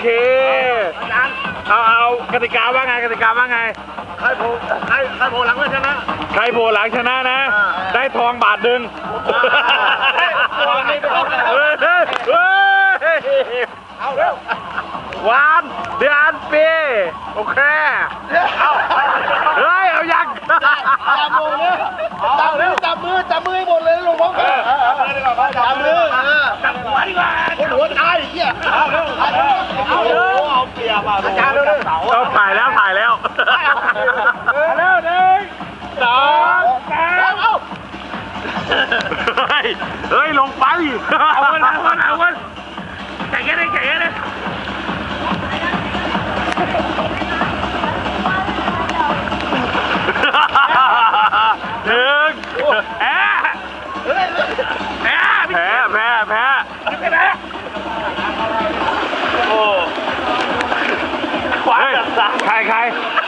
เคเอาเอากติกาว่าไงกติกาว่าไง ใครโผล่ใครใครโผล่หลังเลยชนะ ใครโผล่หลังชนะนะอ่าได้ทองบาทหนึ่งเฮ้ยทองนี่ไม่เอาแล้วเฮ้ยเฮ้ยเฮ้ยเอาเร็วหวานเดือนปีโอเคเอาเฮ้ยเอายังจับมือเนี่ยจับมือจับมือจับมือให้หมดเลยลงพร้อมกันจับมือจับหัวดีกว่าคนหัวตายไอ้เหี้ย อาเปรียบอะอาจารย์เร็วเราถ่ายแล้วถ่ายแล้วเร็วหนึ่งสองสามเอาเฮ้ย เฮ้ย ลงไปเอาวันเอาวันเอาวันแข่งกันเลยแข่งกันเลยหนึ่งแพ้แพ้แพ้แพ้แพ้แพ้ โอ้